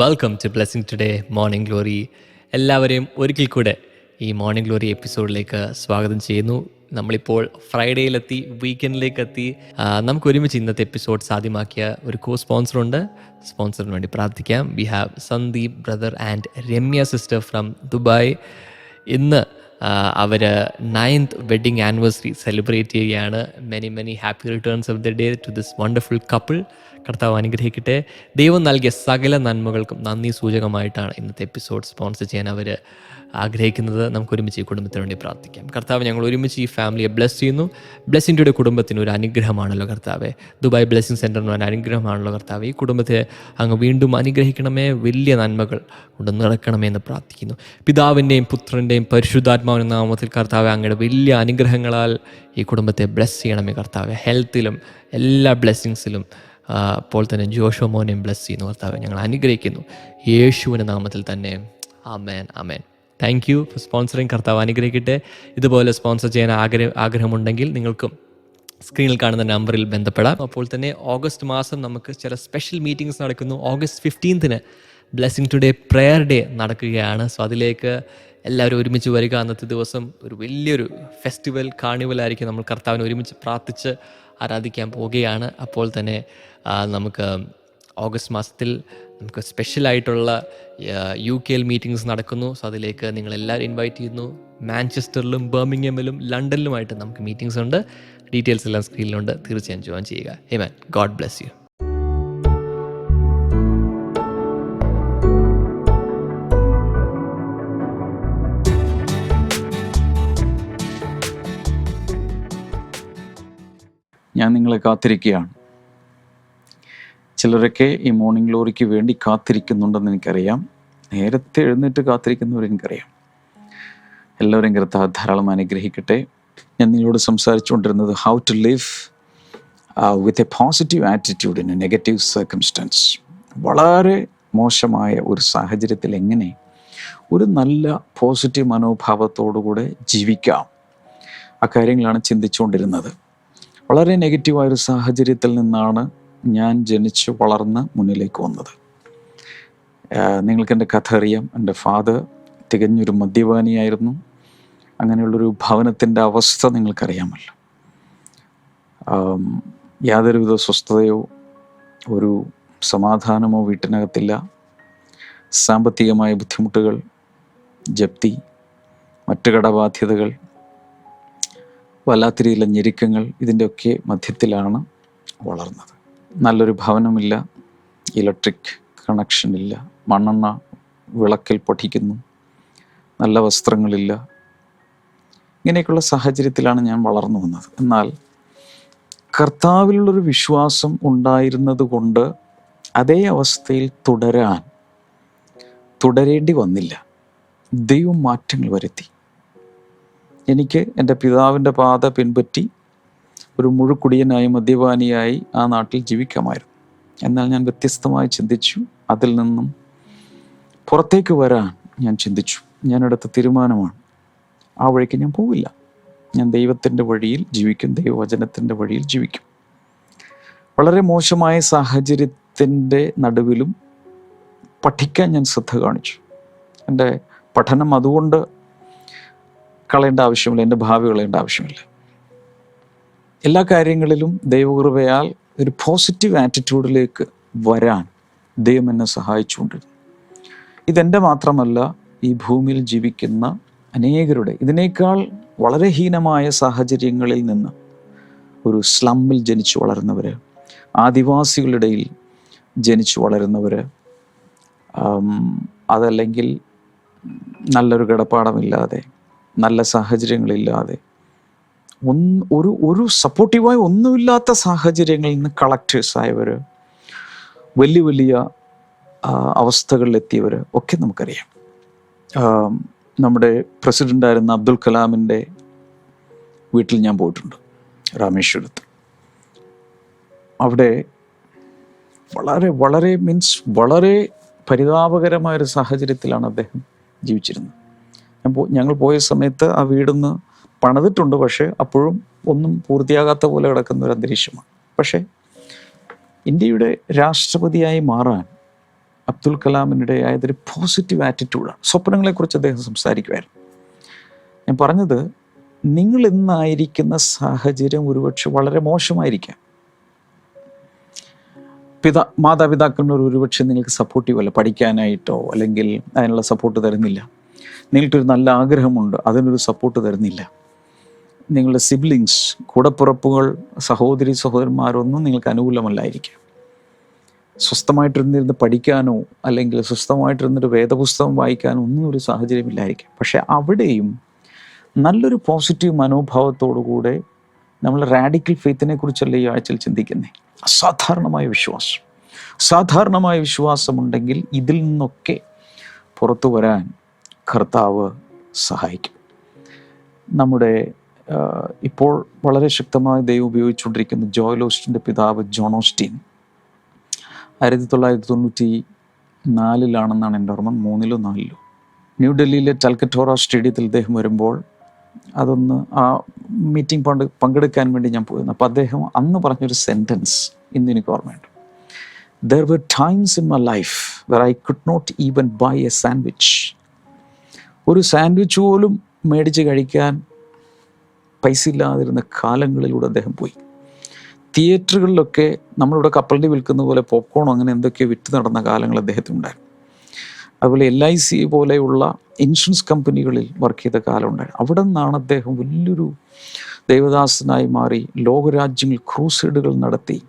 Welcome to blessing today morning glory എല്ലാവരെയും ഒരിക്കൽ കൂടെ ഈ മോർണിംഗ് ഗ്ലോറി എപ്പിസോഡിലേക്ക് സ്വാഗതം ചെയ്യുന്നു. നമ്മളിപ്പോൾ ഫ്രൈഡേയിലെത്തി വീക്കെൻഡിലേക്ക് എത്തി ആ, നമുക്ക് ഒരുമിച്ച് ഇന്നത്തെ എപ്പിസോഡ് സാധ്യമാക്കിയ ഒരു കോ സ്പോൺസറുണ്ട് സ്പോൺസറിന് വേണ്ടി പ്രാർത്ഥിക്കാം. We have Sandeep brother and Ramya sister from Dubai ഇന്ന് അവർ നയൻത് വെഡിങ് ആനിവേഴ്സറി സെലിബ്രേറ്റ് ചെയ്യുകയാണ്. Many many happy returns of the day to this wonderful couple കർത്താവ് അനുഗ്രഹിക്കട്ടെ. ദൈവം നൽകിയ സകല നന്മകൾക്കും നന്ദി സൂചകമായിട്ടാണ് ഇന്നത്തെ എപ്പിസോഡ് സ്പോൺസർ ചെയ്യാൻ അവർ ആഗ്രഹിക്കുന്നത്. നമുക്ക് ഒരുമിച്ച് ഈ കുടുംബത്തിന് വേണ്ടി പ്രാർത്ഥിക്കാം. കർത്താവ് ഞങ്ങൾ ഒരുമിച്ച് ഈ ഫാമിലിയെ ബ്ലെസ് ചെയ്യുന്നു. ബ്ലെസ്സിന്റെ കുടുംബത്തിന് ഒരു അനുഗ്രഹമാണല്ലോ കർത്താവെ. ദുബായ് ബ്ലെസ്സിങ് സെന്ററിന് ഒരു അനുഗ്രഹമാണല്ലോ കർത്താവ്. ഈ കുടുംബത്തെ അങ്ങ് വീണ്ടും അനുഗ്രഹിക്കണമേ. വലിയ നന്മകൾ കൊണ്ട് നടക്കണമേ എന്ന് പ്രാർത്ഥിക്കുന്നു. പിതാവിന്റെയും പുത്രന്റെയും പരിശുദ്ധാത്മാവിന്റെ നാമത്തിൽ കർത്താവ് അങ്ങയുടെ വലിയ അനുഗ്രഹങ്ങളാൽ ഈ കുടുംബത്തെ ബ്ലെസ് ചെയ്യണമേ കർത്താവ്. ഹെൽത്തിലും എല്ലാ ബ്ലെസ്സിങ്സിലും അപ്പോൾ തന്നെ ജോഷോ മോനെയും ബ്ലെസ് ചെയ്യുന്നു. കർത്താവ് ഞങ്ങൾ അനുഗ്രഹിക്കുന്നു. യേശുവിന്റെ നാമത്തിൽ തന്നെ. ആമേൻ ആമേൻ. താങ്ക് യു ഫോർ സ്പോൺസറിങ് കർത്താവ് അനുഗ്രഹിക്കട്ടെ. ഇതുപോലെ സ്പോൺസർ ചെയ്യാൻ ആഗ്രഹം ആഗ്രഹമുണ്ടെങ്കിൽ നിങ്ങൾക്കും സ്ക്രീനിൽ കാണുന്ന നമ്പറിൽ ബന്ധപ്പെടാം. അപ്പോൾ തന്നെ ഓഗസ്റ്റ് മാസം നമുക്ക് ചില സ്പെഷ്യൽ മീറ്റിംഗ്സ് നടക്കുന്നു. ഓഗസ്റ്റ് ഫിഫ്റ്റീൻത്തിന് ബ്ലെസ്സിങ് ടുഡേ പ്രെയർ ഡേ നടക്കുകയാണ്. സോ അതിലേക്ക് എല്ലാവരും ഒരുമിച്ച് വരിക. അന്നത്തെ ദിവസം ഒരു വലിയൊരു ഫെസ്റ്റിവൽ കാണിവലായിരിക്കും നമ്മൾ കർത്താവിനെ ഒരുമിച്ച് പ്രാർത്ഥിച്ച് ആരാധിക്കാൻ പോവുകയാണ്. അപ്പോൾ തന്നെ നമുക്ക് ഓഗസ്റ്റ് മാസത്തിൽ നമുക്ക് സ്പെഷ്യലായിട്ടുള്ള യു കെയിൽ മീറ്റിംഗ്സ് നടക്കുന്നു. സോ അതിലേക്ക് നിങ്ങളെല്ലാവരും ഇൻവൈറ്റ് ചെയ്യുന്നു. മാഞ്ചസ്റ്ററിലും ബർമിംഗമിലും ലണ്ടനിലുമായിട്ട് നമുക്ക് മീറ്റിംഗ്സ് ഉണ്ട്. ഡീറ്റെയിൽസ് എല്ലാം സ്ക്രീനിലുണ്ട് തീർച്ചയായും ജോയിൻ ചെയ്യുക. Hey man God bless you ഞാൻ നിങ്ങളെ കാത്തിരിക്കുകയാണ്. ചിലരൊക്കെ ഈ മോർണിംഗ് ഗ്ലോറിക്ക് വേണ്ടി കാത്തിരിക്കുന്നുണ്ടെന്ന് എനിക്കറിയാം. നേരത്തെ എഴുന്നേറ്റ് കാത്തിരിക്കുന്നവർ എനിക്കറിയാം. എല്ലാവരും കൃത്യ ധാരാളം അനുഗ്രഹിക്കട്ടെ. ഞാൻ നിങ്ങളോട് സംസാരിച്ചുകൊണ്ടിരുന്നത് how to live with a positive attitude in a negative circumstance വളരെ മോശമായ ഒരു സാഹചര്യത്തിൽ എങ്ങനെ ഒരു നല്ല പോസിറ്റീവ് മനോഭാവത്തോടുകൂടെ ജീവിക്കാം. അക്കാര്യങ്ങളാണ് ചിന്തിച്ചുകൊണ്ടിരുന്നത്. വളരെ നെഗറ്റീവായ ഒരു സാഹചര്യത്തിൽ നിന്നാണ് ഞാൻ ജനിച്ച് വളർന്ന് മുന്നിലേക്ക് വന്നത്. നിങ്ങൾക്ക് എന്റെ കഥ അറിയാം എന്റെ ഫാദർ തികഞ്ഞൊരു മദ്യപാനിയായിരുന്നു. അങ്ങനെയുള്ളൊരു ഭവനത്തിന്റെ അവസ്ഥ നിങ്ങൾക്കറിയാമല്ലോ. യാതൊരുവിധ സ്വസ്ഥതയോ ഒരു സമാധാനമോ വീട്ടിനകത്തില്ല. സാമ്പത്തികമായ ബുദ്ധിമുട്ടുകൾ ജപ്തി മറ്റു കടബാധ്യതകൾ വല്ലാത്ത രീതിയിലെ ഞെരുക്കങ്ങൾ ഇതിന്റെയൊക്കെ മധ്യത്തിലാണ് വളർന്നത്. നല്ലൊരു ഭവനമില്ല ഇലക്ട്രിക് കണക്ഷൻ ഇല്ല മണ്ണെണ്ണ വിളക്കിൽ പഠിക്കുന്നു നല്ല വസ്ത്രങ്ങളില്ല. ഇങ്ങനെയൊക്കെയുള്ള സാഹചര്യത്തിലാണ് ഞാൻ വളർന്നു വന്നത്. എന്നാൽ കർത്താവിലുള്ളൊരു വിശ്വാസം ഉണ്ടായിരുന്നത് കൊണ്ട് അതേ അവസ്ഥയിൽ തുടരാൻ തുടരേണ്ടി വന്നില്ല. ദൈവം മാറ്റങ്ങൾ വരുത്തി. എനിക്ക് എന്റെ പിതാവിന്റെ പാത പിൻപറ്റി ഒരു മുഴുക്കുടിയനായി മദ്യപാനിയായി ആ നാട്ടിൽ ജീവിക്കാമായിരുന്നു. എന്നാൽ ഞാൻ വ്യത്യസ്തമായി ചിന്തിച്ചു അതിൽ നിന്നും പുറത്തേക്ക് വരാൻ ഞാൻ ചിന്തിച്ചു. ഞാൻ എടുത്ത തീരുമാനമാണ് ആ വഴിക്ക് ഞാൻ പോവില്ല. ഞാൻ ദൈവത്തിന്റെ വഴിയിൽ ജീവിക്കും ദൈവവചനത്തിന്റെ വഴിയിൽ ജീവിക്കും. വളരെ മോശമായ സാഹചര്യത്തിന്റെ നടുവിലും പഠിക്കാൻ ഞാൻ ശ്രദ്ധ കാണിച്ചു. എന്റെ പഠനം അതുകൊണ്ട് കളയേണ്ട ആവശ്യമില്ല എന്റെ ഭാവി കളയേണ്ട ആവശ്യമില്ല. എല്ലാ കാര്യങ്ങളിലും ദൈവകൃപയാൽ ഒരു പോസിറ്റീവ് ആറ്റിറ്റ്യൂഡിലേക്ക് വരാൻ ദൈവം എന്നെ സഹായിച്ചുകൊണ്ടിരുന്നു. ഇതെന്റെ മാത്രമല്ല ഈ ഭൂമിയിൽ ജീവിക്കുന്ന അനേകരുടെ ഇതിനേക്കാൾ വളരെ ഹീനമായ സാഹചര്യങ്ങളിൽ നിന്ന് ഒരു സ്ലമ്മിൽ ജനിച്ചു വളരുന്നവർ ആദിവാസികളുടെ ജനിച്ചു വളരുന്നവർ അതല്ലെങ്കിൽ നല്ലൊരു കിടപ്പാടമില്ലാതെ നല്ല സാഹചര്യങ്ങളില്ലാതെ. ഒന്ന് ഒരു ഒരു സപ്പോർട്ടീവായി ഒന്നുമില്ലാത്ത സാഹചര്യങ്ങളിൽ നിന്ന് കളക്ടേഴ്സായവർ വലിയ വലിയ അവസ്ഥകളിലെത്തിയവർ ഒക്കെ നമുക്കറിയാം. നമ്മുടെ പ്രസിഡന്റായിരുന്ന അബ്ദുൽ കലാമിന്റെ വീട്ടിൽ ഞാൻ പോയിട്ടുണ്ട് രാമേശ്വരത്ത്. അവിടെ വളരെ വളരെ മീൻസ് വളരെ പരിതാപകരമായൊരു സാഹചര്യത്തിലാണ് അദ്ദേഹം ജീവിച്ചിരുന്നത്. ഞാൻ ഞങ്ങൾ പോയ സമയത്ത് ആ വീടൊന്ന് പണിതിട്ടുണ്ട് പക്ഷേ അപ്പോഴും ഒന്നും പൂർത്തിയാകാത്ത പോലെ കിടക്കുന്ന ഒരു അന്തരീക്ഷമാണ്. പക്ഷേ ഇന്ത്യയുടെ രാഷ്ട്രപതിയായി മാറാൻ അബ്ദുൽ കലാമിന്റെ ആയതൊരു പോസിറ്റീവ് ആറ്റിറ്റ്യൂഡാണ് സ്വപ്നങ്ങളെക്കുറിച്ച് അദ്ദേഹം സംസാരിക്കുമായിരുന്നു ഞാൻ പറഞ്ഞത് നിങ്ങൾ ഇന്നായിരിക്കുന്ന സാഹചര്യം ഒരുപക്ഷെ വളരെ മോശമായിരിക്കാം. പിതാ മാതാപിതാക്കളുടെ ഒരുപക്ഷെ നിങ്ങൾക്ക് സപ്പോർട്ടീവ് അല്ല പഠിക്കാനായിട്ടോ അല്ലെങ്കിൽ അതിനുള്ള സപ്പോർട്ട് തരുന്നില്ല. നിങ്ങൾക്കൊരു നല്ല ആഗ്രഹമുണ്ട് അതിനൊരു സപ്പോർട്ട് തരുന്നില്ല. നിങ്ങളുടെ സിബ്ലിങ്സ് കൂടപ്പുറപ്പുകൾ സഹോദരി സഹോദരന്മാരൊന്നും നിങ്ങൾക്ക് അനുകൂലമല്ലായിരിക്കാം. സ്വസ്ഥമായിട്ടിരുന്നിരുന്ന് പഠിക്കാനോ അല്ലെങ്കിൽ സ്വസ്ഥമായിട്ടിരുന്നൊരു വേദപുസ്തകം വായിക്കാനോ ഒന്നും ഒരു സാഹചര്യമില്ലായിരിക്കാം. പക്ഷെ അവിടെയും നല്ലൊരു പോസിറ്റീവ് മനോഭാവത്തോടു കൂടെ നമ്മൾ റാഡിക്കൽ ഫെയ്ത്തിനെ കുറിച്ചല്ല ഈ ആഴ്ചയിൽ ചിന്തിക്കുന്നത് അസാധാരണമായ വിശ്വാസം. സാധാരണമായ വിശ്വാസമുണ്ടെങ്കിൽ ഇതിൽ നിന്നൊക്കെ പുറത്തു വരാൻ കർത്താവ് സഹായിക്കും. നമ്മുടെ ഇപ്പോൾ വളരെ ശക്തമായി ദൈവം ഉപയോഗിച്ചുകൊണ്ടിരിക്കുന്ന ജോയലോസ്റ്റിന്റെ പിതാവ് ജോണോസ്റ്റീൻ ആയിരത്തി തൊള്ളായിരത്തി തൊണ്ണൂറ്റി നാലിലാണെന്നാണ് എന്റെ ഓർമ്മ മൂന്നിലോ നാലിലോ. ന്യൂഡൽഹിയിലെ ടൽക്കറ്റോറ സ്റ്റേഡിയത്തിൽ അദ്ദേഹം വരുമ്പോൾ അതൊന്ന് ആ മീറ്റിംഗ് പങ്ക് പങ്കെടുക്കാൻ വേണ്ടി ഞാൻ പോയിരുന്നു. അപ്പോൾ അദ്ദേഹം അന്ന് പറഞ്ഞൊരു സെന്റൻസ് ഇന്ന് എനിക്ക് ഓർമ്മയുണ്ട്. There were times in my life where I could not even buy a sandwich ഒരു സാൻഡ്വിച്ച് പോലും മേടിച്ച് കഴിക്കാൻ പൈസ ഇല്ലാതിരുന്ന കാലങ്ങളിലൂടെ അദ്ദേഹം പോയി. തിയേറ്ററുകളിലൊക്കെ നമ്മളിവിടെ കപ്പലണ്ടി വിൽക്കുന്ന പോലെ പോപ്കോണോ അങ്ങനെ എന്തൊക്കെയോ വിറ്റ് നടന്ന കാലങ്ങൾ അദ്ദേഹത്തിനുണ്ടായിരുന്നു അതുപോലെ എൽ ഐ സി പോലെയുള്ള ഇൻഷുറൻസ് കമ്പനികളിൽ വർക്ക് ചെയ്ത കാലം ഉണ്ടായിരുന്നു. അവിടെ നിന്നാണ് അദ്ദേഹം വലിയൊരു ദേവദാസനായി മാറി ലോകരാജ്യങ്ങൾ ക്രൂസൈഡുകൾ നടത്തി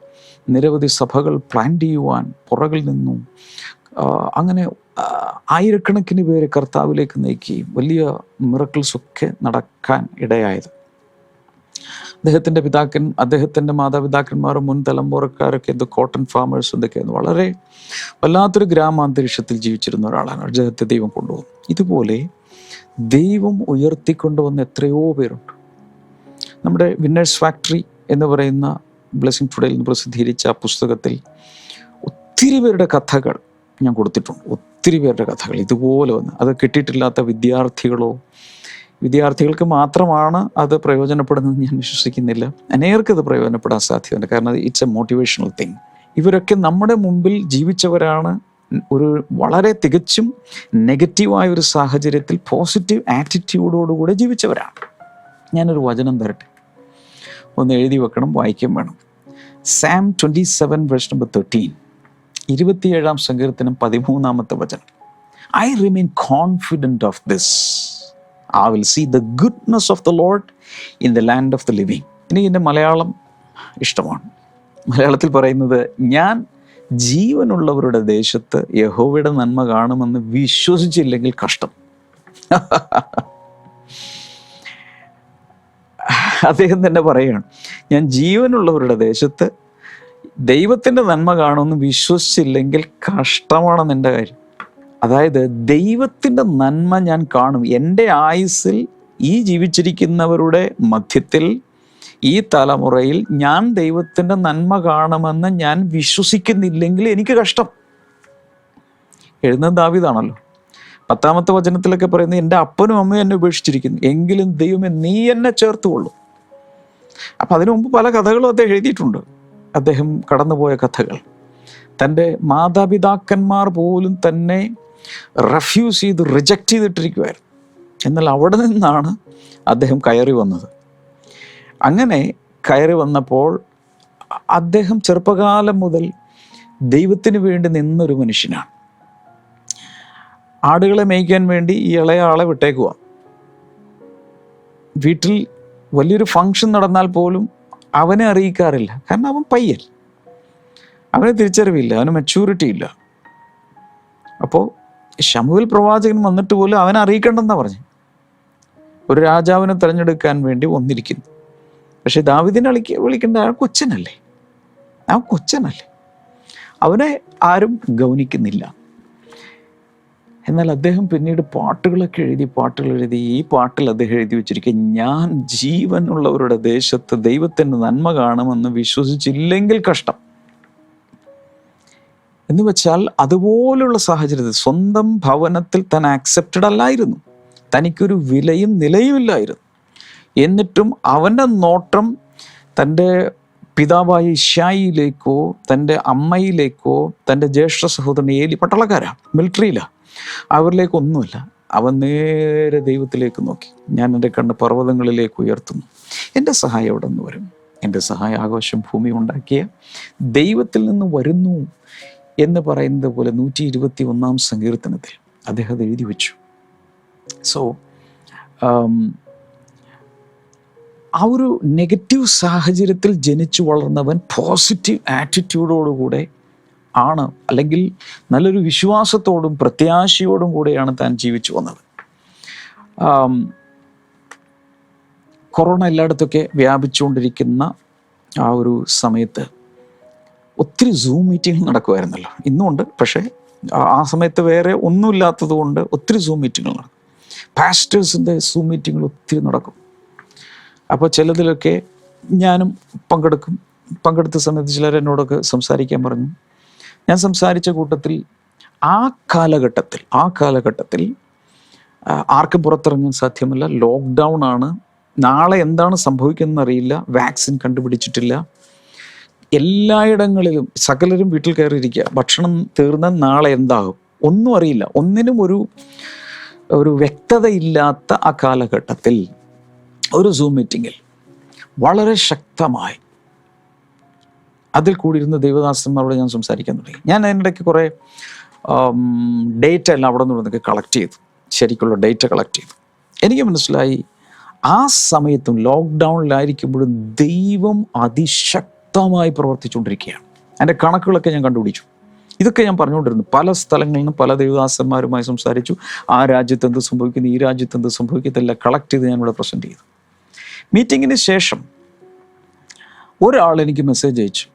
നിരവധി സഭകൾ പ്ലാൻ ചെയ്യുവാൻ പുറകിൽ നിന്നും അങ്ങനെ ആയിരക്കണക്കിന് പേരെ കർത്താവിലേക്ക് നയിക്കുകയും വലിയ മിറക്കിൾസ് ഒക്കെ നടക്കാൻ ഇടയായത്. അദ്ദേഹത്തിന്റെ പിതാക്കൻ അദ്ദേഹത്തിന്റെ മാതാപിതാക്കന്മാരും മുൻ തലമുറക്കാരൊക്കെ എന്ത് കോട്ടൺ ഫാമേഴ്സ് എന്തൊക്കെയായിരുന്നു വളരെ വല്ലാത്തൊരു ഗ്രാമാന്തരീക്ഷത്തിൽ ജീവിച്ചിരുന്ന ഒരാളാണ്. അദ്ദേഹത്തെ ദൈവം കൊണ്ടുപോകും ഇതുപോലെ ദൈവം ഉയർത്തിക്കൊണ്ടുവന്ന എത്രയോ പേരുണ്ട്. നമ്മുടെ വിന്നേഴ്സ് ഫാക്ടറി എന്ന് പറയുന്ന ബ്ലെസ്സിങ് ടുഡേയിൽ നിന്ന് പ്രസിദ്ധീകരിച്ച പുസ്തകത്തിൽ ഒത്തിരി പേരുടെ കഥകൾ ഞാൻ കൊടുത്തിട്ടുണ്ട്. ഒത്തിരി പേരുടെ കഥകൾ ഇതുപോലെ വന്ന് അത് കിട്ടിയിട്ടില്ലാത്ത വിദ്യാർത്ഥികളോ വിദ്യാർത്ഥികൾക്ക് മാത്രമാണ് അത് പ്രയോജനപ്പെടുന്നത് ഞാൻ വിശ്വസിക്കുന്നില്ല. അനേകർക്ക് അത് പ്രയോജനപ്പെടാൻ സാധ്യതയുണ്ട്. കാരണം ഇറ്റ്സ് എ മോട്ടിവേഷണൽ തിങ് ഇവരൊക്കെ നമ്മുടെ മുമ്പിൽ ജീവിച്ചവരാണ്. ഒരു വളരെ തികച്ചും നെഗറ്റീവായ ഒരു സാഹചര്യത്തിൽ പോസിറ്റീവ് ആറ്റിറ്റ്യൂഡോടുകൂടെ ജീവിച്ചവരാണ്. ഞാനൊരു വചനം തരട്ടെ. ഒന്ന് എഴുതി വെക്കണം വായിക്കുകയും വേണം. Psalm twenty seven verse number thirteen ഇരുപത്തിയേഴാം സങ്കീർത്തനം പതിമൂന്നാമത്തെ വചനം. I remain confident of this I will see the goodness of the Lord in the land of the living എനിക്ക് എന്റെ മലയാളം ഇഷ്ടമാണ്. മലയാളത്തിൽ പറയുന്നത് ഞാൻ ജീവനുള്ളവരുടെ ദേശത്ത് യഹോവയുടെ നന്മ കാണുമെന്ന് വിശ്വസിച്ചില്ലെങ്കിൽ കഷ്ടം. അദ്ദേഹം തന്നെ പറയുകയാണ് ഞാൻ ജീവനുള്ളവരുടെ ദേശത്ത് ദൈവത്തിന്റെ നന്മ കാണുമെന്ന് വിശ്വസിച്ചില്ലെങ്കിൽ കഷ്ടമാണ് എന്റെ കാര്യം. അതായത് ദൈവത്തിന്റെ നന്മ ഞാൻ കാണും. എന്റെ ആയുസ്സിൽ ഈ ജീവിച്ചിരിക്കുന്നവരുടെ മധ്യത്തിൽ ഈ തലമുറയിൽ ഞാൻ ദൈവത്തിന്റെ നന്മ കാണുമെന്ന് ഞാൻ വിശ്വസിക്കുന്നില്ലെങ്കിൽ എനിക്ക് കഷ്ടം. എഴുതുന്നത് ദാവിതാണല്ലോ പത്താമത്തെ വചനത്തിലൊക്കെ പറയുന്നത് എന്റെ അപ്പനും അമ്മയും എന്നെ ഉപേക്ഷിച്ചിരിക്കുന്നു. എങ്കിലും ദൈവമേ നീ എന്നെ ചേർത്തുകൊള്ളു. അപ്പം അതിനു മുമ്പ് പല കഥകളും അദ്ദേഹം എഴുതിയിട്ടുണ്ട്. അദ്ദേഹം കടന്നുപോയ കഥകൾ. തന്റെ മാതാപിതാക്കന്മാർ പോലും തന്നെ റെഫ്യൂസ് ചെയ്ത് റിജക്റ്റ് ചെയ്തിട്ടിരിക്കുമായിരുന്നു എന്നാൽ അവിടെ നിന്നാണ് അദ്ദേഹം കയറി വന്നത്. അങ്ങനെ കയറി വന്നപ്പോൾ അദ്ദേഹം ചെറുപ്പകാലം മുതൽ ദൈവത്തിന് വേണ്ടി നിന്നൊരു മനുഷ്യനാണ്. ആടുകളെ മേയ്ക്കാൻ വേണ്ടി ഈ ഇളയ ആളെ വിട്ടേക്കുക വീട്ടിൽ വലിയൊരു ഫങ്ഷൻ നടന്നാൽ പോലും അവനെ അറിയിക്കാറില്ല. കാരണം അവൻ പയ്യൻ. അവന് തിരിച്ചറിവില്ല അവന് മെച്യൂരിറ്റി ഇല്ല. അപ്പോൾ ഷമുവിൽ പ്രവാചകൻ വന്നിട്ട് പോലും അവനെ അറിയിക്കണ്ടെന്നാ പറഞ്ഞു. ഒരു രാജാവിനെ തിരഞ്ഞെടുക്കാൻ വേണ്ടി വന്നിരിക്കുന്നു. പക്ഷെ ദാവിദിനെ വിളിക്ക വിളിക്കേണ്ട ആ കൊച്ചനല്ലേ? ആ കൊച്ചനല്ലേ? അവനെ ആരും ഗൗനിക്കുന്നില്ല. എന്നാൽ അദ്ദേഹം പിന്നീട് പാട്ടുകളൊക്കെ എഴുതി പാട്ടുകൾ എഴുതി ഈ പാട്ടിൽ അദ്ദേഹം എഴുതി വെച്ചിരിക്കുക ഞാൻ ജീവനുള്ളവരുടെ ദേശത്ത് ദൈവത്തിന്റെ നന്മ കാണുമെന്ന് വിശ്വസിച്ചില്ലെങ്കിൽ കഷ്ടം. എന്ന് വെച്ചാൽ അതുപോലുള്ള സാഹചര്യത്തിൽ സ്വന്തം ഭവനത്തിൽ താൻ ആക്സെപ്റ്റഡ് അല്ലായിരുന്നു. തനിക്കൊരു വിലയും നിലയുമില്ലായിരുന്നു. എന്നിട്ടും അവന്റെ നോട്ടം തന്റെ പിതാവായ ഇഷായിലേക്കോ തന്റെ അമ്മയിലേക്കോ തന്റെ ജ്യേഷ്ഠ സഹോദരൻ ഏലി പട്ടാളക്കാരാണ് മിലിറ്ററിയിലാണ് അവരിലേക്കൊന്നുമില്ല. അവൻ നേരെ ദൈവത്തിലേക്ക് നോക്കി. ഞാൻ എന്റെ കണ്ണ് പർവതങ്ങളിലേക്ക് ഉയർത്തുന്നു. എന്റെ സഹായം എവിടെ നിന്ന് വരും? എന്റെ സഹായ ആഘോഷം ഭൂമി ഉണ്ടാക്കിയ ദൈവത്തിൽ നിന്ന് വരുന്നു എന്ന് പറയുന്നത് പോലെ നൂറ്റി ഇരുപത്തി ഒന്നാം സങ്കീർത്തനത്തിൽ അദ്ദേഹം എഴുതി വെച്ചു. സോ ആ ഒരു നെഗറ്റീവ് സാഹചര്യത്തിൽ ജനിച്ചു വളർന്നവൻ പോസിറ്റീവ് ആറ്റിറ്റ്യൂഡോടുകൂടെ ആണ്. അല്ലെങ്കിൽ നല്ലൊരു വിശ്വാസത്തോടും പ്രത്യാശയോടും കൂടെയാണ് താൻ ജീവിച്ചു വന്നത്. കൊറോണ എല്ലായിടത്തൊക്കെ വ്യാപിച്ചുകൊണ്ടിരിക്കുന്ന ആ ഒരു സമയത്ത് ഒത്തിരി സൂം മീറ്റിംഗ് നടക്കുമായിരുന്നല്ലോ. ഇന്നുമുണ്ട് പക്ഷേ ആ- സമയത്ത് വേറെ ഒന്നുമില്ലാത്തത് കൊണ്ട് ഒത്തിരി സൂം മീറ്റിങ്ങുകൾ നടക്കും. പാസ്റ്റേഴ്സിന്റെ സൂം മീറ്റിങ്ങുകൾ ഒത്തിരി നടക്കും. അപ്പോൾ ചിലതിലൊക്കെ ഞാനും പങ്കെടുക്കും. പങ്കെടുത്ത സമയത്ത് ചിലർ എന്നോടൊക്കെ സംസാരിക്കാൻ പറഞ്ഞു. ഞാൻ സംസാരിച്ച കൂട്ടത്തിൽ ആ കാലഘട്ടത്തിൽ ആ കാലഘട്ടത്തിൽ ആർക്കും പുറത്തിറങ്ങാൻ സാധ്യമല്ല. ലോക്ക്ഡൗൺ ആണ്. നാളെ എന്താണ് സംഭവിക്കുന്നത് അറിയില്ല വാക്സിൻ കണ്ടുപിടിച്ചിട്ടില്ല. എല്ലായിടങ്ങളിലും സകലരും വീട്ടിൽ കയറിയിരിക്കുക. ഭക്ഷണം തീർന്ന നാളെ എന്താകും? ഒന്നും അറിയില്ല. ഒന്നിനും ഒരു ഒരു വ്യക്തതയില്ലാത്ത ആ കാലഘട്ടത്തിൽ ഒരു സൂം മീറ്റിങ്ങിൽ വളരെ ശക്തമായി അതിൽ കൂടിയിരുന്ന ദൈവദാസന്മാരോട് ഞാൻ സംസാരിക്കാൻ തുടങ്ങി. ഞാൻ അതിനിടയ്ക്ക് കുറേ ഡേറ്റ എല്ലാം അവിടെ നിന്ന് ഇവിടുന്നൊക്കെ കളക്ട് ചെയ്തു. ശരിക്കുള്ള ഡേറ്റ കളക്ട് ചെയ്തു. എനിക്ക് മനസ്സിലായി ആ സമയത്തും ലോക്ക്ഡൗണിലായിരിക്കുമ്പോഴും ദൈവം അതിശക്തമായി പ്രവർത്തിച്ചുകൊണ്ടിരിക്കുകയാണ്. എന്റെ കണക്കുകളൊക്കെ ഞാൻ കണ്ടുപിടിച്ചു. ഇതൊക്കെ ഞാൻ പറഞ്ഞുകൊണ്ടിരുന്നു. പല സ്ഥലങ്ങളിൽ നിന്നും പല ദൈവദാസന്മാരുമായി സംസാരിച്ചു. ആ രാജ്യത്ത് എന്ത് സംഭവിക്കുന്നു ഈ രാജ്യത്ത് എന്ത് സംഭവിക്കത്തില്ല കളക്ട് ചെയ്ത് ഞാനിവിടെ പ്രസന്റ് ചെയ്തു. മീറ്റിങ്ങിന് ശേഷം ഒരാൾ എനിക്ക് മെസ്സേജ് അയച്ചു.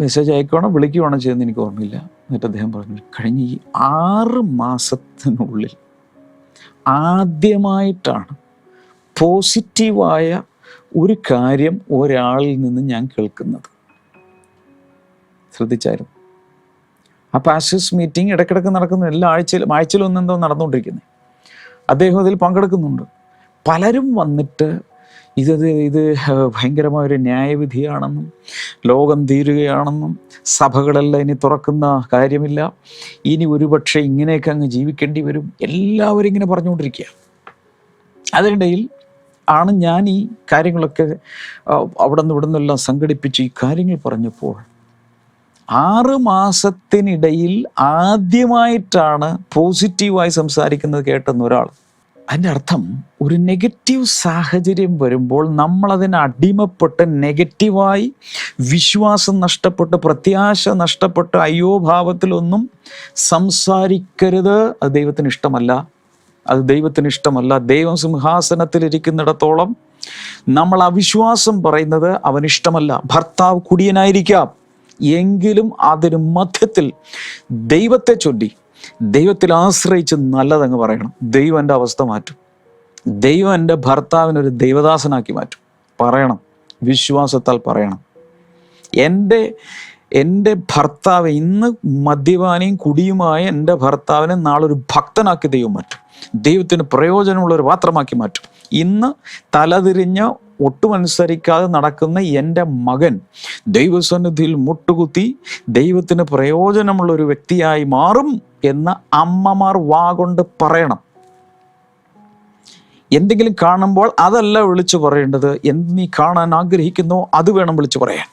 മെസ്സേജ് അയക്കുകയാണോ വിളിക്കുകയാണോ ചെയ്യുന്നത് എനിക്ക് ഓർമ്മയില്ല. എന്നിട്ട് അദ്ദേഹം പറഞ്ഞു കഴിഞ്ഞ ഈ ആറ് മാസത്തിനുള്ളിൽ ആദ്യമായിട്ടാണ് പോസിറ്റീവായ ഒരു കാര്യം ഒരാളിൽ നിന്ന് ഞാൻ കേൾക്കുന്നത്. ശ്രദ്ധിച്ചായിരുന്നു. ആ പാസ്റ്റേഴ്സ് മീറ്റിംഗ് ഇടയ്ക്കിടയ്ക്ക് നടക്കുന്നു. എല്ലാ ആഴ്ചയിലും ആഴ്ചയിലൊന്നെന്തോ നടന്നുകൊണ്ടിരിക്കുന്നത് അദ്ദേഹം അതിൽ പങ്കെടുക്കുന്നുണ്ട്. പലരും വന്നിട്ട് ഇത് ഇത് ഭയങ്കരമായ ഒരു ന്യായവിധിയാണെന്നും ലോകം തീരുകയാണെന്നും സഭകളെല്ലാം ഇനി തുറക്കുന്ന കാര്യമില്ല. ഇനി ഒരുപക്ഷെ ഇങ്ങനെയൊക്കെ അങ്ങ് ജീവിക്കേണ്ടി വരും. എല്ലാവരും ഇങ്ങനെ പറഞ്ഞുകൊണ്ടിരിക്കുക. അതിനിടയിൽ ആണ് ഞാൻ ഈ കാര്യങ്ങളൊക്കെ അവിടെ നിന്ന് ഇവിടെ നിന്നെല്ലാം സംഘടിപ്പിച്ച് ഈ കാര്യങ്ങൾ പറഞ്ഞപ്പോൾ ആറ് മാസത്തിനിടയിൽ ആദ്യമായിട്ടാണ് പോസിറ്റീവായി സംസാരിക്കുന്നത് കേട്ടെന്ന് ഒരാൾ അതിന്റെ അർത്ഥം ഒരു നെഗറ്റീവ് സാഹചര്യം വരുമ്പോൾ നമ്മളതിന് അടിമപ്പെട്ട് നെഗറ്റീവായി വിശ്വാസം നഷ്ടപ്പെട്ട് പ്രത്യാശ നഷ്ടപ്പെട്ട് അയ്യോ ഭാവത്തിലൊന്നും സംസാരിക്കരുത്. അത് ദൈവത്തിന് ഇഷ്ടമല്ല. അത് ദൈവത്തിന് ഇഷ്ടമല്ല. ദൈവം സിംഹാസനത്തിലിരിക്കുന്നിടത്തോളം നമ്മൾ അവിശ്വാസം പറയുന്നത് അവൻ ഇഷ്ടമല്ല. ഭർത്താവ് കുടിയനായിരിക്കാം. എങ്കിലും അതിന് മധ്യത്തിൽ ദൈവത്തെ ചൊല്ലി. ദൈവത്തിൽ ആശ്രയിച്ച് നല്ലതങ്ങ് പറയണം. ദൈവം എന്റെ അവസ്ഥ മാറ്റും. ദൈവം എന്റെ ഭർത്താവിനൊരു ദൈവദാസനാക്കി മാറ്റും. പറയണം. വിശ്വാസത്താൽ പറയണം. എന്റെ എന്റെ ഭർത്താവ് ഇന്ന് മദ്യപാനിയും കുടിയുമായ എന്റെ ഭർത്താവിനെ നാളെ ഒരു ഭക്തനാക്കി ദൈവം മാറ്റും. ദൈവത്തിന് പ്രയോജനമുള്ള ഒരു പാത്രമാക്കി മാറ്റും. ഇന്ന് തലതിരിഞ്ഞ് ഒട്ടുമനുസരിക്കാതെ നടക്കുന്ന എന്റെ മകൻ ദൈവസന്നിധിയിൽ മുട്ടുകുത്തി ദൈവത്തിന് പ്രയോജനമുള്ള ഒരു വ്യക്തിയായി മാറും എന്ന് അമ്മമാർ വാ കൊണ്ട് പറയണം. എന്തെങ്കിലും കാണുമ്പോൾ അതല്ല വിളിച്ചു പറയേണ്ടത്. എന്ത് നീ കാണാൻ ആഗ്രഹിക്കുന്നോ അത് വേണം വിളിച്ചു പറയാൻ.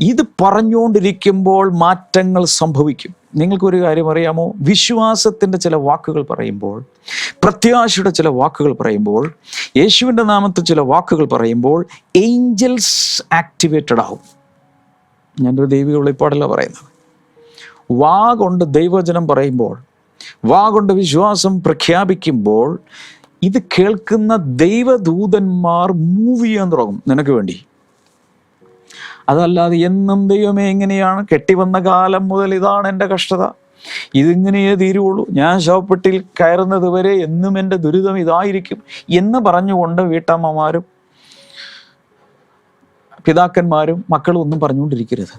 ഇത് പറഞ്ഞുകൊണ്ടിരിക്കുമ്പോൾ മാറ്റങ്ങൾ സംഭവിക്കും. നിങ്ങൾക്കൊരു കാര്യം അറിയാമോ? വിശ്വാസത്തിന്റെ ചില വാക്കുകൾ പറയുമ്പോൾ പ്രത്യാശയുടെ ചില വാക്കുകൾ പറയുമ്പോൾ യേശുവിന്റെ നാമത്തിൽ ചില വാക്കുകൾ പറയുമ്പോൾ ഏഞ്ചൽസ് ആക്ടിവേറ്റഡ് ആവും. ഞാനൊരു ദൈവിക വെളിപ്പാടല്ല പറയുന്നത്. വാ കൊണ്ട് ദൈവചനം പറയുമ്പോൾ വാ കൊണ്ട് വിശ്വാസം പ്രഖ്യാപിക്കുമ്പോൾ ഇത് കേൾക്കുന്ന ദൈവദൂതന്മാർ മൂവ് ചെയ്യാൻ തുടങ്ങും. നിനക്ക് വേണ്ടി. അതല്ലാതെ എന്നും ദൈവമേ എങ്ങനെയാണ് കെട്ടിവന്ന കാലം മുതൽ ഇതാണ് എന്റെ കഷ്ടത. ഇതിങ്ങനെയേ തീരുള്ളൂ. ഞാൻ ശവപ്പെട്ടിൽ കയറുന്നത് വരെ എന്നും എന്റെ ദുരിതം ഇതായിരിക്കും എന്ന് പറഞ്ഞുകൊണ്ട് വീട്ടമ്മമാരും പിതാക്കന്മാരും മക്കളും ഒന്നും പറഞ്ഞുകൊണ്ടിരിക്കരുത്.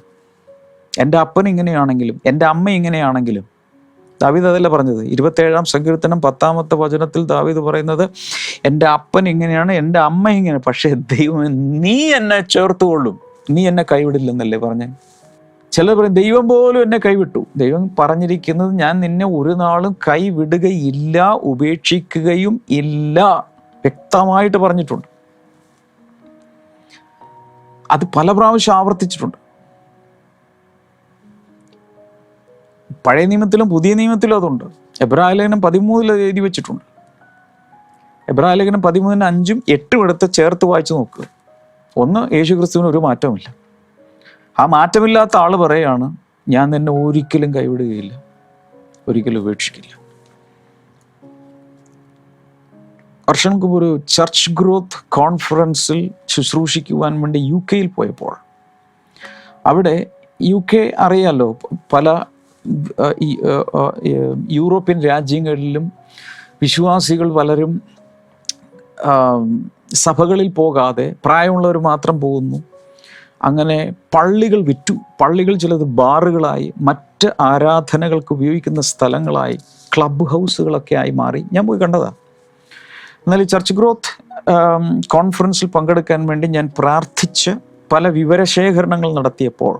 എന്റെ അപ്പൻ ഇങ്ങനെയാണെങ്കിലും എന്റെ അമ്മ ഇങ്ങനെയാണെങ്കിലും ദാവീദ് അതല്ല പറഞ്ഞത്. ഇരുപത്തേഴാം സങ്കീർത്തനം പത്താമത്തെ വചനത്തിൽ ദാവീദ് പറയുന്നത് എന്റെ അപ്പൻ ഇങ്ങനെയാണ് എന്റെ അമ്മ ഇങ്ങനെ പക്ഷേ ദൈവം നീ എന്നെ ചേർത്തുകൊള്ളും. നീ എന്നെ കൈവിടില്ലെന്നല്ലേ പറഞ്ഞേ? ചിലർ പറയും ദൈവം പോലും എന്നെ കൈവിട്ടു. ദൈവം പറഞ്ഞിരിക്കുന്നത് ഞാൻ നിന്നെ ഒരു നാളും കൈവിടുകയില്ല ഉപേക്ഷിക്കുകയും ഇല്ല. വ്യക്തമായിട്ട് പറഞ്ഞിട്ടുണ്ട്. അത് പല പ്രാവശ്യം ആവർത്തിച്ചിട്ടുണ്ട്. പഴയ നിയമത്തിലും പുതിയ നിയമത്തിലും അതുണ്ട്. എബ്രായ ലേഖനം പതിമൂന്നിൽ എഴുതി വെച്ചിട്ടുണ്ട്. എബ്രായ ലേഖനം പതിമൂന്നിന് അഞ്ചും എട്ടും എടുത്ത് ചേർത്ത് വായിച്ചു നോക്കുക ഒന്ന് യേശു ക്രിസ്തുവിന് ഒരു മാറ്റമില്ല ആ മാറ്റമില്ലാത്ത ആൾ പറയാണ് ഞാൻ നിന്നെ ഒരിക്കലും കൈവിടുകയില്ല. ഒരിക്കലും ഉപേക്ഷിക്കില്ല. വർഷങ്ങൾക്ക് മുമ്പ് ഒരു ചർച്ച് ഗ്രോത്ത് കോൺഫറൻസിൽ ശുശ്രൂഷിക്കുവാൻ വേണ്ടി യു കെയിൽ പോയപ്പോൾ അവിടെ യു കെ അറിയാലോ പല യൂറോപ്യൻ രാജ്യങ്ങളിലും വിശ്വാസികൾ പലരും സഭകളിൽ പോകാതെ പ്രായമുള്ളവർ മാത്രം പോകുന്നു. അങ്ങനെ പള്ളികൾ വിറ്റു. പള്ളികൾ ചിലത് ബാറുകളായി മറ്റ് ആരാധനകൾക്ക് ഉപയോഗിക്കുന്ന സ്ഥലങ്ങളായി ക്ലബ് ഹൗസുകളൊക്കെ ആയി മാറി. ഞാൻ പോയി കണ്ടതാ. എന്നാൽ ഈ ചർച്ച് ഗ്രോത്ത് കോൺഫറൻസിൽ പങ്കെടുക്കാൻ വേണ്ടി ഞാൻ പ്രാർത്ഥിച്ച് പല വിവരശേഖരണങ്ങൾ നടത്തിയപ്പോൾ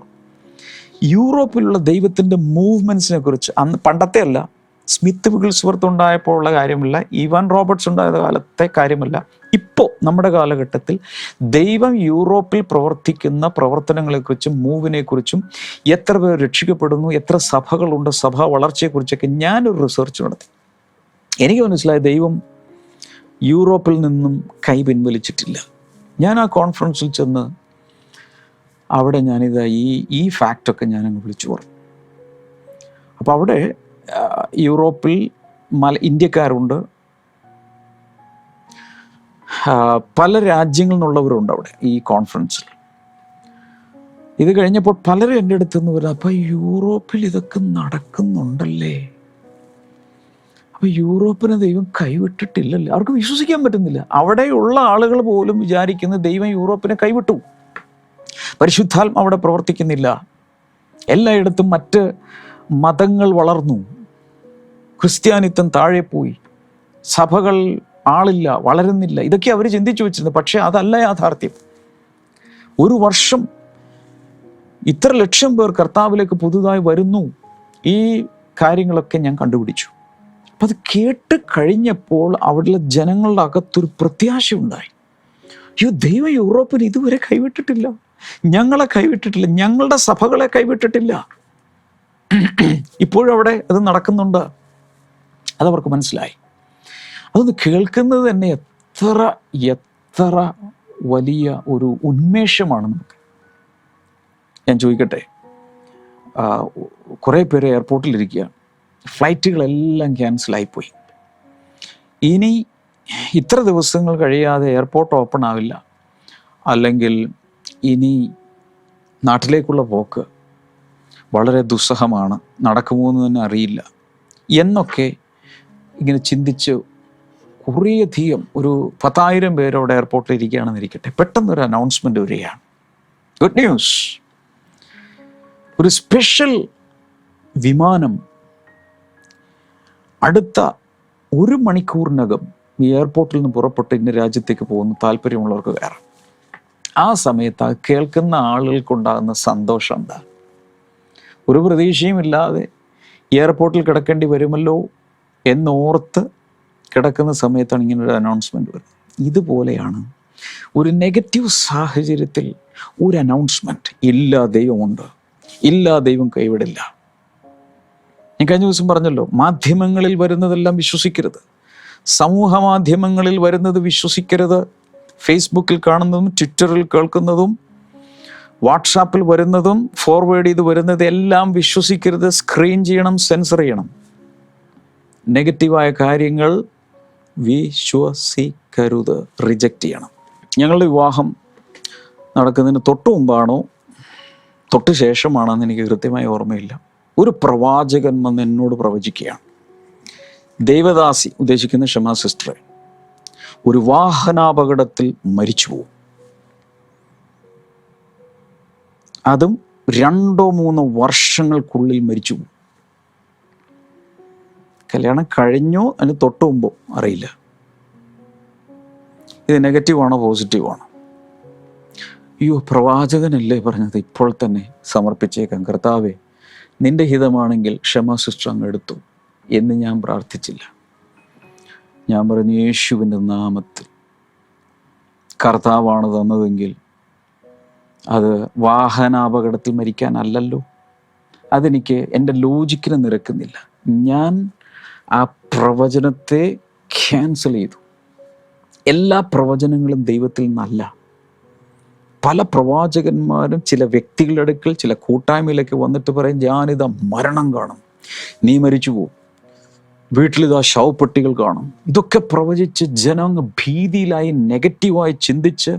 യൂറോപ്പിലുള്ള ദൈവത്തിന്റെ മൂവ്മെന്റ്സിനെ കുറിച്ച് അന്ന് പണ്ടത്തെ അല്ല സ്മിത്ത് വിഗിൾസ്വർത്ത് ഉണ്ടായപ്പോൾ ഉള്ള കാര്യമല്ല ഈവാൻ റോബർട്ട്സ് ഉണ്ടായ കാലത്തെ കാര്യമല്ല ഇപ്പോൾ നമ്മുടെ കാലഘട്ടത്തിൽ ദൈവം യൂറോപ്പിൽ പ്രവർത്തിക്കുന്ന പ്രവർത്തനങ്ങളെക്കുറിച്ചും മൂവിനെക്കുറിച്ചും എത്ര പേർ രക്ഷിക്കപ്പെടുന്നു എത്ര സഭകളുണ്ട് സഭാ വളർച്ചയെക്കുറിച്ചൊക്കെ ഞാനൊരു റിസർച്ച് നടത്തി. എനിക്ക് മനസ്സിലായ ദൈവം യൂറോപ്പിൽ നിന്നും കൈ പിൻവലിച്ചിട്ടില്ല. ഞാൻ ആ കോൺഫറൻസിൽ ചെന്ന് അവിടെ ഞാനിത് ഈ ഈ ഫാക്റ്റൊക്കെ ഞാനങ്ങ് വിളിച്ചു പറഞ്ഞു. അപ്പോൾ അവിടെ യൂറോപ്പിൽ മല ഇന്ത്യക്കാരുണ്ട് പല രാജ്യങ്ങളിൽ നിന്നുള്ളവരുണ്ട് അവിടെ ഈ കോൺഫറൻസിൽ ഇത് കഴിഞ്ഞപ്പോൾ പലരും എന്റെ അടുത്ത് നിന്ന് വരും അപ്പം യൂറോപ്പിൽ ഇതൊക്കെ നടക്കുന്നുണ്ടല്ലേ? അപ്പം യൂറോപ്പിനെ ദൈവം കൈവിട്ടിട്ടില്ലല്ലോ? അവർക്ക് വിശ്വസിക്കാൻ പറ്റുന്നില്ല. അവിടെയുള്ള ആളുകൾ പോലും വിചാരിക്കുന്ന ദൈവം യൂറോപ്പിനെ കൈവിട്ടു. പരിശുദ്ധാത്മ അവിടെ പ്രവർത്തിക്കുന്നില്ല. എല്ലായിടത്തും മറ്റ് മതങ്ങൾ വളർന്നു. ക്രിസ്ത്യാനിത്വം താഴെ പോയി. സഭകൾ ആളില്ല വളരുന്നില്ല. ഇതൊക്കെ അവർ ചിന്തിച്ചു വെച്ചിരുന്നു. പക്ഷേ അതല്ല യാഥാർത്ഥ്യം. ഒരു വർഷം ഇത്ര ലക്ഷം പേർ കർത്താവിലേക്ക് പുതുതായി വരുന്നു. ഈ കാര്യങ്ങളൊക്കെ ഞാൻ കണ്ടുപിടിച്ചു. അപ്പം അത് കേട്ട് കഴിഞ്ഞപ്പോൾ അവിടെയുള്ള ജനങ്ങളുടെ അകത്തൊരു പ്രത്യാശ ഉണ്ടായി. അയ്യോ ദൈവം യൂറോപ്പിന് ഇതുവരെ കൈവിട്ടിട്ടില്ല. ഞങ്ങളെ കൈവിട്ടിട്ടില്ല. ഞങ്ങളുടെ സഭകളെ കൈവിട്ടിട്ടില്ല. ഇപ്പോഴും അവിടെ അത് നടക്കുന്നുണ്ട്. അതവർക്ക് മനസ്സിലായി. അതൊന്ന് കേൾക്കുന്നത് തന്നെ എത്ര എത്ര വലിയ ഒരു ഉന്മേഷമാണ് നമുക്ക്. ഞാൻ ചോദിക്കട്ടെ? കുറേ പേര് എയർപോർട്ടിലിരിക്കുക ഫ്ലൈറ്റുകളെല്ലാം ക്യാൻസലായിപ്പോയി ഇനി ഇത്ര ദിവസങ്ങൾ കഴിയാതെ എയർപോർട്ട് ഓപ്പൺ ആവില്ല. അല്ലെങ്കിൽ ഇനി നാട്ടിലേക്കുള്ള പോക്ക് വളരെ ദുസ്സഹമാണ്. നടക്കുമോ എന്ന് തന്നെ അറിയില്ല. എന്നൊക്കെ ഇങ്ങനെ ചിന്തിച്ച് കുറേയധികം ഒരു പത്തായിരം പേരോടെ എയർപോർട്ടിൽ ഇരിക്കുകയാണെന്ന് ഇരിക്കട്ടെ. പെട്ടെന്നൊരു അനൗൺസ്മെന്റ് വരികയാണ്. ഗുഡ് ന്യൂസ് ഒരു സ്പെഷ്യൽ വിമാനം അടുത്ത ഒരു മണിക്കൂറിനകം ഈ എയർപോർട്ടിൽ നിന്ന് പുറപ്പെട്ട് ഇന്ന രാജ്യത്തേക്ക് പോകുന്ന താല്പര്യമുള്ളവർക്ക് കയറാം ആ സമയത്ത് ആ കേൾക്കുന്ന ആളുകൾക്കുണ്ടാകുന്ന സന്തോഷം എന്താ? ഒരു പ്രതീക്ഷയും ഇല്ലാതെ എയർപോർട്ടിൽ കിടക്കേണ്ടി വരുമല്ലോ എന്നോർത്ത് കിടക്കുന്ന സമയത്താണ് ഇങ്ങനെ ഒരു അനൗൺസ്മെന്റ് വരുന്നത്. ഇതുപോലെയാണ് ഒരു നെഗറ്റീവ് സാഹചര്യത്തിൽ ഒരു അനൗൺസ്മെന്റ് എല്ലാ ദൈവമുണ്ട് എല്ലാ ദൈവം കൈവിടില്ല. ഞാൻ കഴിഞ്ഞ ദിവസം പറഞ്ഞല്ലോ മാധ്യമങ്ങളിൽ വരുന്നതെല്ലാം വിശ്വസിക്കരുത്. സമൂഹ മാധ്യമങ്ങളിൽ വരുന്നത് വിശ്വസിക്കരുത്. ഫേസ്ബുക്കിൽ കാണുന്നതും ട്വിറ്ററിൽ കേൾക്കുന്നതും വാട്സാപ്പിൽ വരുന്നതും ഫോർവേഡ് ചെയ്ത് വരുന്നത് എല്ലാം വിശ്വസിക്കരുത്. സ്ക്രീൻ ചെയ്യണം സെൻസർ ചെയ്യണം. നെഗറ്റീവായ കാര്യങ്ങൾ വിശ്വസിക്കരുത്. റിജക്റ്റ് ചെയ്യണം. ഞങ്ങളുടെ വിവാഹം നടക്കുന്നതിന് തൊട്ട് മുമ്പാണോ? തൊട്ട് ശേഷമാണെന്ന് എനിക്ക് കൃത്യമായി ഓർമ്മയില്ല. ഒരു പ്രവാചകൻ വന്ന് എന്നോട് പ്രവചിക്കുകയാണ്. ദേവദാസി ഉദ്ദേശിക്കുന്ന ക്ഷമ സിസ്റ്ററെ ഒരു വാഹനാപകടത്തിൽ മരിച്ചു പോകും അതും രണ്ടോ മൂന്നോ വർഷങ്ങൾക്കുള്ളിൽ മരിച്ചു പോകും കല്യാണം കഴിഞ്ഞോ അതിന് തൊട്ട് മുമ്പോ? അറിയില്ല. ഇത് നെഗറ്റീവ് ആണോ പോസിറ്റീവ് ആണോ? അയ്യോ പ്രവാചകനല്ലേ പറഞ്ഞത് ഇപ്പോൾ തന്നെ സമർപ്പിച്ചേക്കാം. കർത്താവേ നിന്റെ ഹിതമാണെങ്കിൽ ക്ഷമാശിഷ്ടം അങ്ങ് എടുത്തു എന്ന് ഞാൻ പ്രാർത്ഥിച്ചില്ല. ഞാൻ പറഞ്ഞു യേശുവിന്റെ നാമത്തിൽ കർത്താവാണ് തന്നതെങ്കിൽ അത് വാഹനാപകടത്തിൽ മരിക്കാനല്ലല്ലോ. അതെനിക്ക് എന്റെ ലോജിക്കിന് നിരക്കുന്നില്ല. ഞാൻ ആ പ്രവചനത്തെ ക്യാൻസൽ ചെയ്തു. എല്ലാ പ്രവചനങ്ങളും ദൈവത്തിൽ നിന്നല്ല. പല പ്രവാചകന്മാരും ചില വ്യക്തികളുടെ അടുക്കൽ ചില കൂട്ടായ്മയിലേക്ക് വന്നിട്ട് പറയും ഞാനിതാ മരണം കാണും. നീ മരിച്ചു പോകും. വീട്ടിലിതാ ശവപ്പെട്ടികൾ കാണും. ഇതൊക്കെ പ്രവചിച്ച് ജനം ഭീതിയിലായി നെഗറ്റീവായി ചിന്തിച്ച്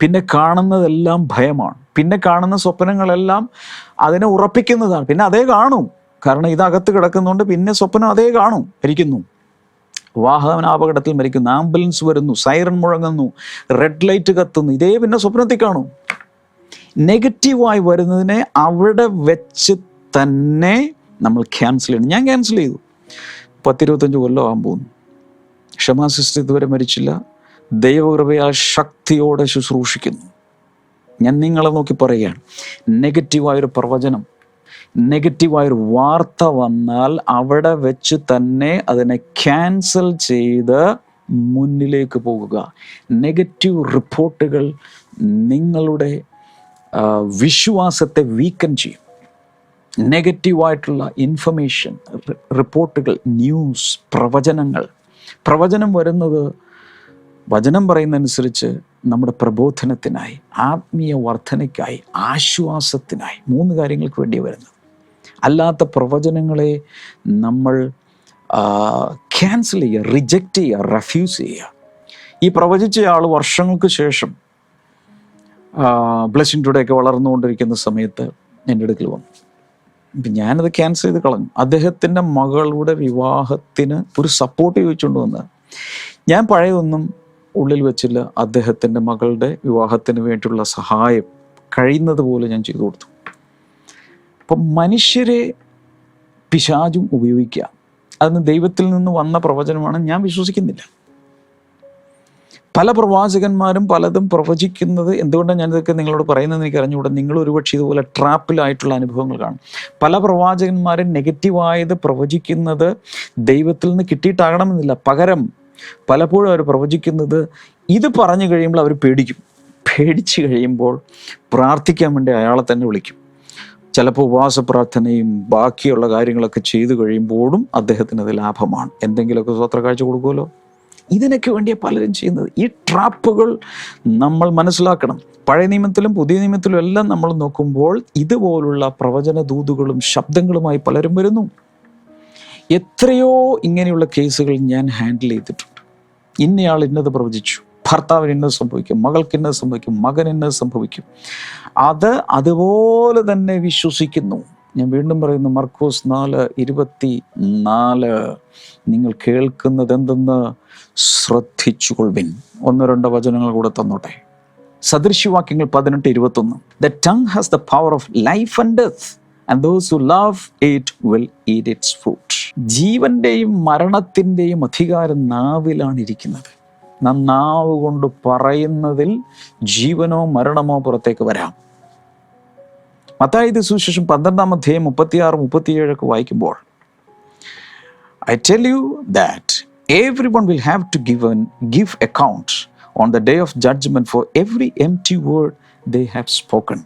പിന്നെ കാണുന്നതെല്ലാം ഭയമാണ്. പിന്നെ കാണുന്ന സ്വപ്നങ്ങളെല്ലാം അതിനെ ഉറപ്പിക്കുന്നതാണ്. പിന്നെ അതേ കാണും. കാരണം ഇതകത്ത് കിടക്കുന്നുണ്ട് പിന്നെ സ്വപ്നം അതേ കാണും മരിക്കുന്നു വാഹന അപകടത്തിൽ മരിക്കുന്നു ആംബുലൻസ് വരുന്നു സൈറൺ മുഴങ്ങുന്നു റെഡ് ലൈറ്റ് കത്തുന്നു ഇതേ പിന്നെ സ്വപ്നത്തിൽ കാണും. നെഗറ്റീവായി വരുന്നതിനെ അവിടെ വെച്ച് തന്നെ നമ്മൾ ക്യാൻസൽ ചെയ്യണം. ഞാൻ ക്യാൻസൽ ചെയ്തു. പത്തിരുപത്തഞ്ച് കൊല്ലം ആകാൻ പോകുന്നു. ക്ഷമാസിസ്റ്റ് ഇതുവരെ മരിച്ചില്ല. ദൈവകൃപയാ ശക്തിയോടെ ശുശ്രൂഷിക്കുന്നു. ഞാൻ നിങ്ങളെ നോക്കി പറയുകയാണ്. നെഗറ്റീവായൊരു പ്രവചനം നെഗറ്റീവായൊരു വാർത്ത വന്നാൽ അവിടെ വെച്ച് തന്നെ അതിനെ ക്യാൻസൽ ചെയ്ത് മുന്നിലേക്ക് പോകുക. നെഗറ്റീവ് റിപ്പോർട്ടുകൾ നിങ്ങളുടെ വിശ്വാസത്തെ വീക്കൻ ചെയ്യും. നെഗറ്റീവായിട്ടുള്ള ഇൻഫർമേഷൻ റിപ്പോർട്ടുകൾ ന്യൂസ് പ്രവചനങ്ങൾ. പ്രവചനം വരുന്നത് വചനം പറയുന്നതനുസരിച്ച് നമ്മുടെ പ്രബോധനത്തിനായി ആത്മീയ വർധനയ്ക്കായി ആശ്വാസത്തിനായി. മൂന്ന് കാര്യങ്ങൾക്ക് വേണ്ടി വരുന്നത്. അല്ലാത്ത പ്രവചനങ്ങളെ നമ്മൾ ക്യാൻസൽ ചെയ്യുക റിജക്റ്റ് ചെയ്യുക റെഫ്യൂസ് ചെയ്യുക. ഈ പ്രവചിച്ച ആൾ വർഷങ്ങൾക്ക് ശേഷം ബ്ലസ്സിംഗ് ടുഡേ ഒക്കെ വളർന്നുകൊണ്ടിരിക്കുന്ന സമയത്ത് എന്റെ അടുക്കൽ വന്നു. ഇപ്പം ഞാനത് ക്യാൻസൽ ചെയ്ത് കളഞ്ഞു. അദ്ദേഹത്തിന്റെ മകളുടെ വിവാഹത്തിന് ഒരു സപ്പോർട്ട് ചോദിച്ചുകൊണ്ട് വന്നത് ഞാൻ പഴയതൊന്നും ഉള്ളിൽ വെച്ചില്ല. അദ്ദേഹത്തിന്റെ മകളുടെ വിവാഹത്തിന് വേണ്ടിയുള്ള സഹായം കഴിയുന്നത് പോലെ ഞാൻ ചെയ്തു കൊടുത്തു. അപ്പം മനുഷ്യരെ പിശാചും ഉപയോഗിക്കുക. അതിന് ദൈവത്തിൽ നിന്ന് വന്ന പ്രവചനമാണ് ഞാൻ വിശ്വസിക്കുന്നില്ല. പല പ്രവാചകന്മാരും പലതും പ്രവചിക്കുന്നത് എന്തുകൊണ്ടാണ് ഞാനിതൊക്കെ നിങ്ങളോട് പറയുന്നത് എനിക്ക് അറിഞ്ഞുകൂടെ. നിങ്ങൾ ഒരുപക്ഷെ ഇതുപോലെ ട്രാപ്പിലായിട്ടുള്ള അനുഭവങ്ങൾ കാണും. പല പ്രവാചകന്മാരും നെഗറ്റീവായത് പ്രവചിക്കുന്നത് ദൈവത്തിൽ നിന്ന് കിട്ടിയിട്ടാകണമെന്നില്ല. പകരം പലപ്പോഴും അവർ പ്രവചിക്കുന്നത് ഇത് പറഞ്ഞു കഴിയുമ്പോൾ അവർ പേടിക്കും. പേടിച്ചു കഴിയുമ്പോൾ പ്രാർത്ഥിക്കാൻ വേണ്ടി അയാളെ തന്നെ വിളിക്കും. ചിലപ്പോൾ ഉപവാസ പ്രാർത്ഥനയും ബാക്കിയുള്ള കാര്യങ്ങളൊക്കെ ചെയ്തു കഴിയുമ്പോഴും അദ്ദേഹത്തിന് അത് ലാഭമാണ്. എന്തെങ്കിലുമൊക്കെ സ്വത്ര കാഴ്ച കൊടുക്കുമല്ലോ? ഇതിനൊക്കെ വേണ്ടിയാണ് പലരും ചെയ്യുന്നത്. ഈ ട്രാപ്പുകൾ നമ്മൾ മനസ്സിലാക്കണം. പഴയ നിയമത്തിലും പുതിയ നിയമത്തിലും എല്ലാം നമ്മൾ നോക്കുമ്പോൾ ഇതുപോലുള്ള പ്രവചന ദൂതുകളും ശബ്ദങ്ങളുമായി പലരും വരുന്നു. എത്രയോ ഇങ്ങനെയുള്ള കേസുകൾ ഞാൻ ഹാൻഡിൽ ചെയ്തിട്ടുണ്ട്. ഇന്നയാൾ ഇന്നത് പ്രവചിച്ചു. ഭർത്താവിന് ഇന്നത് സംഭവിക്കും മകൾക്ക് ഇന്നത് സംഭവിക്കും മകൻ ഇന്നത് സംഭവിക്കും. അത് അതുപോലെ തന്നെ വിശ്വസിക്കുന്നു. ഞാൻ വീണ്ടും പറയുന്നു മർക്കോസ് നാല് ഇരുപത്തി നാല് നിങ്ങൾ കേൾക്കുന്നത് എന്തെന്ന്? ശ്രദ്ധിച്ചുകൊള്ളുവിൻ. ഒന്നോ രണ്ടോ വചനങ്ങൾ കൂടെ തന്നോട്ടെ. സദൃശ്യവാക്യങ്ങൾ പതിനെട്ട് ഇരുപത്തൊന്ന്. The tongue has the power of life and death and those who love it will eat its fruit ജീവന്റെയും മരണത്തിന്റെയും അധികാരം നാവിലാണ് ഇരിക്കുന്നത്. നന്നാവുകൊണ്ട് പറയുന്നതിൽ ജീവനോ മരണമോ പുറത്തേക്ക് വരാം. മത്തായത് സുശേഷം പന്ത്രണ്ടാം അധ്യായം മുപ്പത്തിയാറ് മുപ്പത്തിയേഴൊക്കെ വായിക്കുമ്പോൾ I tell you that every one will have to give give account on the day of judgment for every empty word they have spoken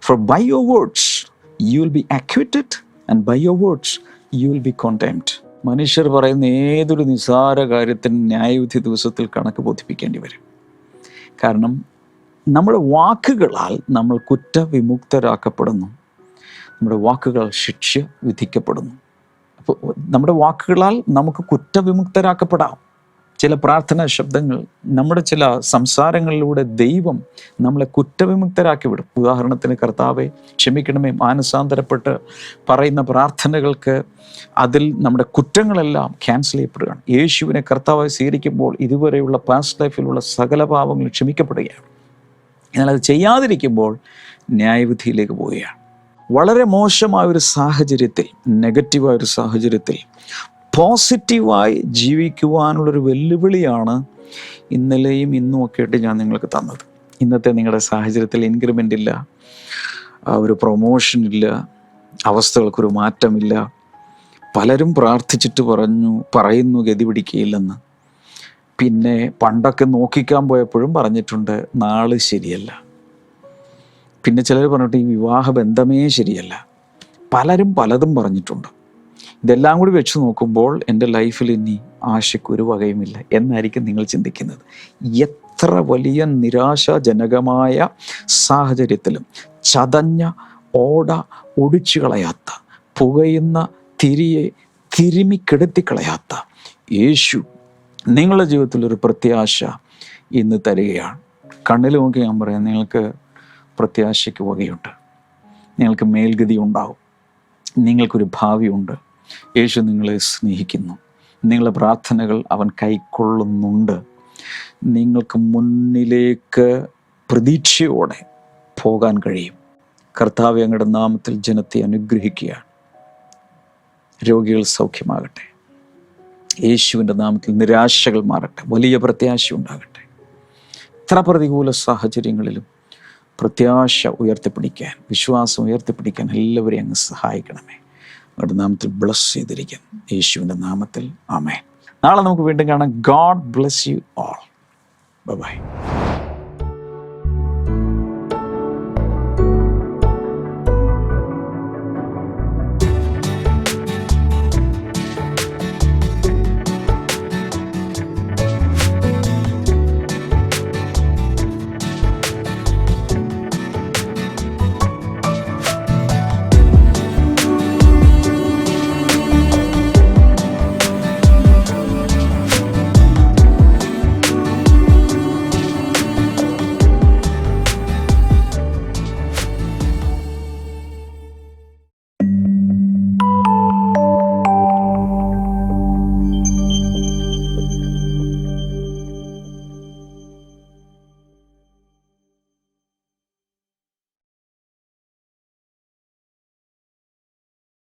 for by your words you will be acquitted and by your words you will be contempt മനുഷ്യർ പറയുന്ന ഏതൊരു നിസ്സാര കാര്യത്തിന് ന്യായവിധി ദിവസത്തിൽ കണക്ക് ബോധിപ്പിക്കേണ്ടി വരും. കാരണം നമ്മുടെ വാക്കുകളാൽ നമ്മൾ കുറ്റവിമുക്തരാക്കപ്പെടുന്നു. നമ്മുടെ വാക്കുകൾ ശിക്ഷ വിധിക്കപ്പെടുന്നു. അപ്പോൾ നമ്മുടെ വാക്കുകളാൽ നമുക്ക് കുറ്റവിമുക്തരാക്കപ്പെടാം. ചില പ്രാർത്ഥനാ ശബ്ദങ്ങൾ നമ്മുടെ ചില സംസാരങ്ങളിലൂടെ ദൈവം നമ്മളെ കുറ്റവിമുക്തരാക്കി വിടും. ഉദാഹരണത്തിന് കർത്താവെ ക്ഷമിക്കണമേ മാനസാന്തരപ്പെട്ട് പറയുന്ന പ്രാർത്ഥനകൾക്ക് അതിൽ നമ്മുടെ കുറ്റങ്ങളെല്ലാം ക്യാൻസൽ ചെയ്യപ്പെടുകയാണ്. യേശുവിനെ കർത്താവായി സ്വീകരിക്കുമ്പോൾ ഇതുവരെയുള്ള പാസ്റ്റ് ലൈഫിലുള്ള സകല പാപങ്ങളും ക്ഷമിക്കപ്പെടുകയാണ്. എന്നാൽ അത് ചെയ്യാതിരിക്കുമ്പോൾ ന്യായവിധിയിലേക്ക് പോവുകയാണ്. വളരെ മോശമായ ഒരു സാഹചര്യത്തിൽ നെഗറ്റീവായ ഒരു സാഹചര്യത്തിൽ പോസിറ്റീവായി ജീവിക്കുവാനുള്ളൊരു വെല്ലുവിളിയാണ് ഇന്നലെയും ഇന്നും ഒക്കെ ആയിട്ട് ഞാൻ നിങ്ങൾക്ക് തന്നത്. ഇന്നത്തെ നിങ്ങളുടെ സാഹചര്യത്തിൽ ഇൻക്രിമെന്റ് ഇല്ല ഒരു പ്രൊമോഷൻ ഇല്ല അവസ്ഥകൾക്കൊരു മാറ്റമില്ല. പലരും പ്രാർത്ഥിച്ചിട്ട് പറഞ്ഞു പറയുന്നു ഗതി പിടിക്കുകയില്ലെന്ന് പിന്നെ പണ്ടൊക്കെ നോക്കിക്കാൻ പോയപ്പോഴും പറഞ്ഞിട്ടുണ്ട് നാൾ ശരിയല്ല. പിന്നെ ചിലർ പറഞ്ഞിട്ട് ഈ വിവാഹ ബന്ധമേ ശരിയല്ല. പലരും പലതും പറഞ്ഞിട്ടുണ്ട്. ഇതെല്ലാം കൂടി വെച്ച് നോക്കുമ്പോൾ എന്റെ ലൈഫിൽ ഇനി ആശയ്ക്ക് ഒരു വകയുമില്ല എന്നായിരിക്കും നിങ്ങൾ ചിന്തിക്കുന്നത്. എത്ര വലിയ നിരാശാജനകമായ സാഹചര്യത്തിലും ചതഞ്ഞ ഓട ഒടിച്ചു കളയാത്ത പുകയുന്ന തിരിയെ തിരുമിക്കെടുത്തിക്കളയാത്ത യേശു നിങ്ങളുടെ ജീവിതത്തിൽ ഒരു പ്രത്യാശ ഇന്ന് തരികയാണ്. കണ്ണിൽ നോക്കി ഞാൻ പറയാം നിങ്ങൾക്ക് പ്രത്യാശയ്ക്ക് വകയുണ്ട്. നിങ്ങൾക്ക് മേൽഗതി ഉണ്ടാവും. നിങ്ങൾക്കൊരു ഭാവിയുണ്ട്. യേശു നിങ്ങളെ സ്നേഹിക്കുന്നു. നിങ്ങളുടെ പ്രാർത്ഥനകൾ അവൻ കൈക്കൊള്ളുന്നുണ്ട്. നിങ്ങൾക്ക് മുന്നിലേക്ക് പ്രതീക്ഷയോടെ പോകാൻ കഴിയും. കർത്താവ് ഞങ്ങളുടെ നാമത്തിൽ ജനത്തെ അനുഗ്രഹിക്കുകയാണ്. രോഗികൾ സൗഖ്യമാകട്ടെ. യേശുവിന്റെ നാമത്തിൽ നിരാശകൾ മാറട്ടെ. വലിയ പ്രത്യാശ ഉണ്ടാകട്ടെ. എത്ര പ്രതികൂല സാഹചര്യങ്ങളിലും പ്രത്യാശ ഉയർത്തിപ്പിടിക്കാൻ വിശ്വാസം ഉയർത്തിപ്പിടിക്കാൻ എല്ലാവരെയും അങ്ങ് സഹായിക്കണമേ. അവരുടെ നാമത്തിൽ ബ്ലസ് ചെയ്തിരിക്കും യേശുവിന്റെ നാമത്തിൽ. ആമേ നാളെ നമുക്ക് വീണ്ടും കാണാം. God bless you all bye